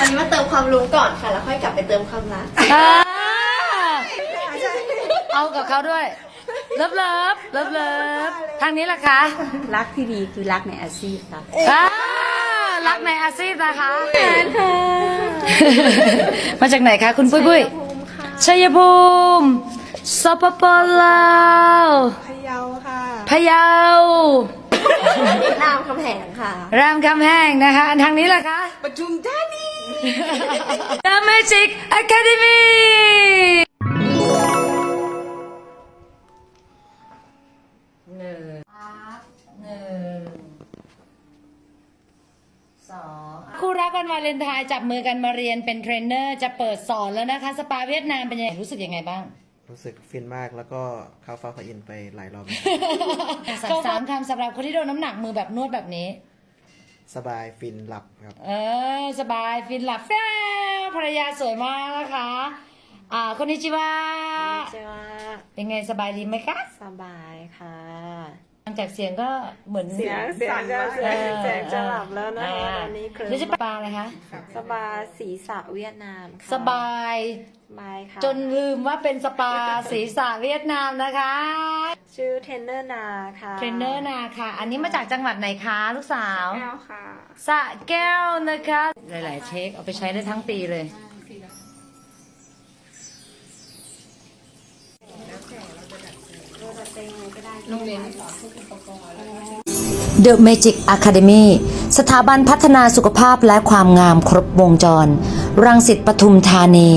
อันนี้มาเติมความรู้ก่อนค่ะ แล้วค่อยกลับไปเติมความรักอ่าเอากับเขาด้วย เลิฟเลิฟเลิฟเลิฟทางนี้ล่ะคะรักที่ดีคือรักในอาชีพค่ะอ่ารักในอาชีพนะคะมาจากไหนคะคุณปุ้ยปุ้ยชัยภูมิสปปลาวพะเยาค่ะพะเยารามคำแหงค่ะ รามคำแหงนะคะ ทางนี้ล่ะคะปทุมธานี The Magic Academy หนึ่งหนึ่งสองคู่รักกันวาเลนไทน์จับมือกันมาเรียนเป็นเทรนเนอร์จะเปิดสอนแล้วนะคะ สปาเวียดนามเป็นยังไงรู้สึกยังไงบ้าง รู้สึกฟินมากแล้วก็เข้าฟ้าพระอินทร์ไปหลายรอบสามสามคำสำหรับคนที่โดนน้ำหนักมือแบบนวดแบบนี้ สบายฟินหลับครับ เออสบายฟินหลับแฟ้ภรรยาสวยมากนะคะ อ่าคนนี้จิวาจะว่าเป็นไงสบายดีไหมคะ สบายค่ะฟัง จากเสียงก็เหมือนเสียงเสียงจะเสียงแจกจะหลับแล้วนะคะาตอนนี้เคลิ้มแล้วจะปลาอะไรคะสบายศีรษะเวียดนามค่ะสบายสบายค่ะจนลืมว่าเป็นสปาศีรษะเวียดนามนะคะ ชื่อเทรนเนอร์นาค่ะเทรนเนอร์นาค่ะ อันนี้มาจากจังหวัดไหนคะลูกสาวแก้วค่ะสระแก้วนะคะ หลาย ๆ เช็คเอาไปใช้ได้ทั้งปีเลย The Magic Academy สถาบันพัฒนาสุขภาพและความงามครบวงจร รังสิตปทุมธานี